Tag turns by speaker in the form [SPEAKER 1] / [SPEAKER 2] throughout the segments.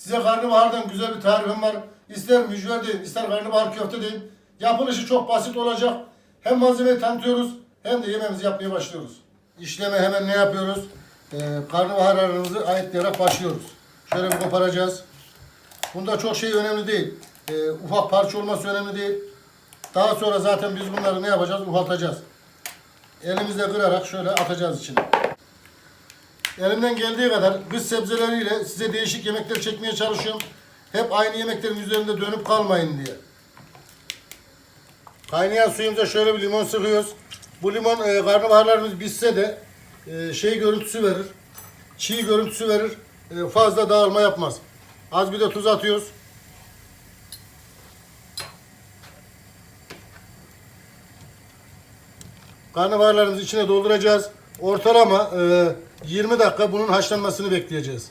[SPEAKER 1] Size karnabahardan güzel bir tarifim var. İster mücver deyin, ister karnabahar köfte deyin. Yapılışı çok basit olacak. Hem malzemeyi tanıtıyoruz hem de yemeğimizi yapmaya başlıyoruz. İşleme hemen ne yapıyoruz? Ee, karnabaharlarımızı ayetleyerek başlıyoruz. Şöyle bir koparacağız. Bunda çok şey önemli değil. Ee, ufak parça olması önemli değil. Daha sonra zaten biz bunları ne yapacağız? Ufaltacağız. Elimizle kırarak şöyle atacağız içine. Elimden geldiği kadar kış sebzeleriyle size değişik yemekler çekmeye çalışıyorum. Hep aynı yemeklerin üzerinde dönüp kalmayın diye. Kaynayan suyumuza şöyle bir limon sıkıyoruz. Bu limon e, karnabaharlarımız bitse de e, şey görüntüsü verir. Çiğ görüntüsü verir. E, fazla dağılma yapmaz. Az bir de tuz atıyoruz. Karnabaharlarımızı içine dolduracağız. Ortalama e, 20 dakika bunun haşlanmasını bekleyeceğiz.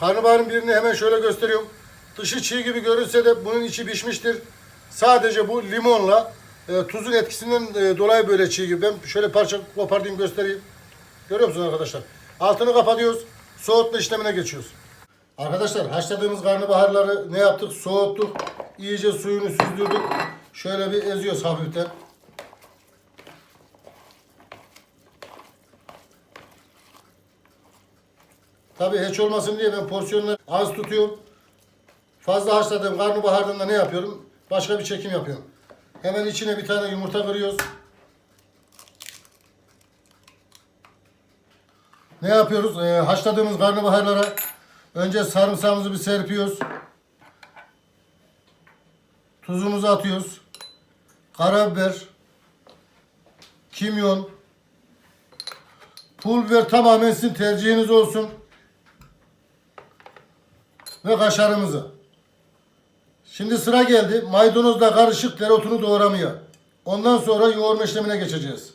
[SPEAKER 1] Karnabaharın birini hemen şöyle gösteriyorum. Dışı çiğ gibi görünse de bunun içi pişmiştir. Sadece bu limonla e, tuzun etkisinden e, dolayı böyle çiğ gibi. Ben şöyle parça kopardayım göstereyim. Görüyor musunuz arkadaşlar? Altını kapatıyoruz. Soğutma işlemine geçiyoruz. Arkadaşlar haşladığımız karnabaharları ne yaptık? Soğuttuk. İyice suyunu süzdürdük. Şöyle bir eziyoruz hafiften. Tabii hiç olmasın diye ben porsiyonları az tutuyorum. Fazla haşladığım karnabahardan da ne yapıyorum? Başka bir çekim yapıyorum. Hemen içine bir tane yumurta kırıyoruz. Ne yapıyoruz? Ee, haşladığımız karnabaharlara önce sarımsağımızı bir serpiyoruz. Tuzumuzu atıyoruz. Karabiber, kimyon, pul biber tamamen sizin tercihiniz olsun. Ve kaşarımızı. Şimdi sıra geldi. Maydanozla karışık dereotunu doğramaya. Ondan sonra yoğurma işlemine geçeceğiz.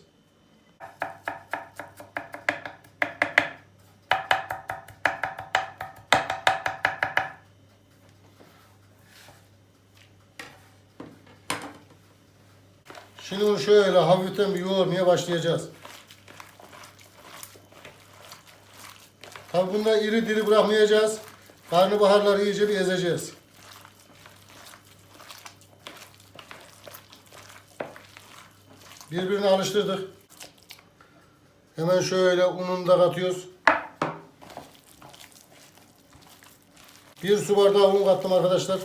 [SPEAKER 1] Şimdi bunu şöyle hafiften bir yoğurmaya başlayacağız. Tabi bunda iri diri bırakmayacağız. Karnabaharları iyice bir ezeceğiz. Birbirine alıştırdık. Hemen şöyle ununu da katıyoruz. Bir su bardağı un kattım arkadaşlar.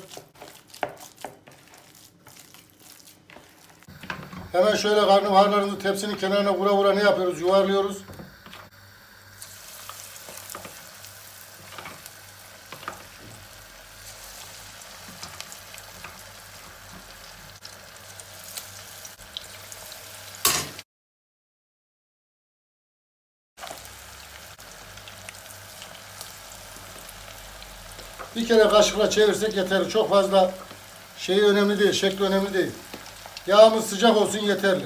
[SPEAKER 1] Hemen şöyle karnabaharlarımızı tepsinin kenarına vura vura ne yapıyoruz? Yuvarlıyoruz. Bir kere kaşıkla çevirsek yeterli. Çok fazla şey önemli değil, şekli önemli değil. Yağımız sıcak olsun yeterli.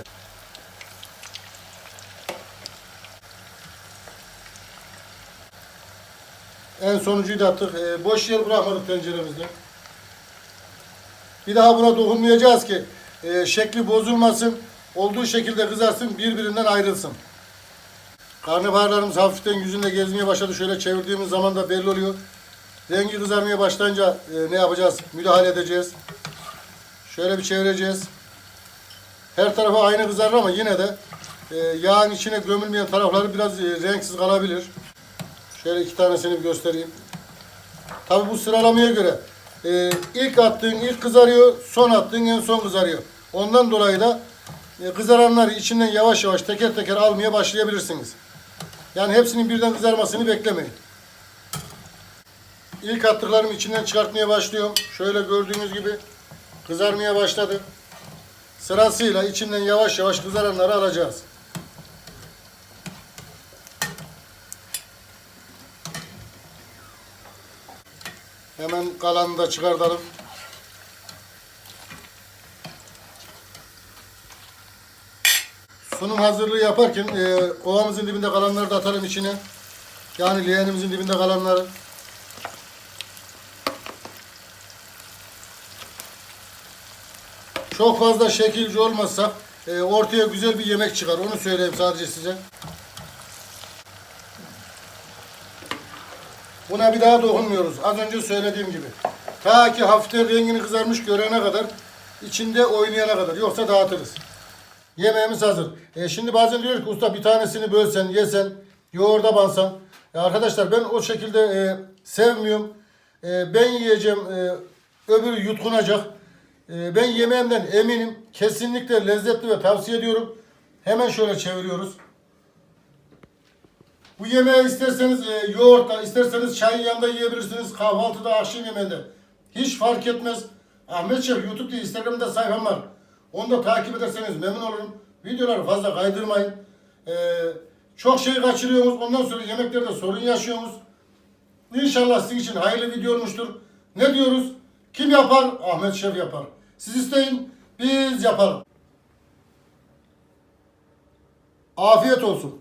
[SPEAKER 1] En sonuncuyu da attık. Ee, boş yer bırakmadık tenceremizde. Bir daha buna dokunmayacağız ki e, şekli bozulmasın. Olduğu şekilde kızarsın, birbirinden ayrılsın. Karnabaharlarımız hafiften yüzünde gezmeye başladı. Şöyle çevirdiğimiz zaman da belli oluyor. Rengi kızarmaya başlayınca e, ne yapacağız? Müdahale edeceğiz. Şöyle bir çevireceğiz. Her tarafı aynı kızarır ama yine de e, yağın içine gömülmeyen tarafları biraz e, renksiz kalabilir. Şöyle iki tanesini bir göstereyim. Tabi bu sıralamaya göre e, ilk attığın ilk kızarıyor, son attığın en son kızarıyor. Ondan dolayı da e, kızaranları içinden yavaş yavaş teker teker almaya başlayabilirsiniz. Yani hepsinin birden kızarmasını beklemeyin. İlk attıklarım içinden çıkartmaya başlıyorum. Şöyle gördüğünüz gibi kızarmaya başladı. Sırasıyla içinden yavaş yavaş kızaranları alacağız. Hemen kalanını da çıkartalım. Sunum hazırlığı yaparken e, kovamızın dibinde kalanları da atalım içine. Yani leğenimizin dibinde kalanları. Çok fazla şekilci olmazsa e, ortaya güzel bir yemek çıkar. Onu söyleyeyim sadece size. Buna bir daha dokunmuyoruz. Az önce söylediğim gibi. Ta ki hafiften rengini kızarmış görene kadar, içinde oynayana kadar. Yoksa dağıtırız. Yemeğimiz hazır. E şimdi bazen diyor ki usta bir tanesini bölsen, yesen, yoğurda bansan. E arkadaşlar ben o şekilde e, sevmiyorum. E, ben yiyeceğim, e, öbürü yutkunacak. E, ben yemeğimden eminim. Kesinlikle lezzetli ve tavsiye ediyorum. Hemen şöyle çeviriyoruz. Bu yemeği isterseniz e, yoğurtla, isterseniz çayın yanında yiyebilirsiniz. Kahvaltıda, akşam yemeğinde. Hiç fark etmez. Ahmet Şef YouTube diye Instagram'da sayfam var. Onu da takip ederseniz memnun olurum. Videoları fazla kaydırmayın. E, çok şey kaçırıyorsunuz. Ondan sonra yemeklerde sorun yaşıyorsunuz. İnşallah sizin için hayırlı video olmuştur. Ne diyoruz? Kim yapar? Ahmet Şef yapar. Siz isteyin, biz yapalım. Afiyet olsun.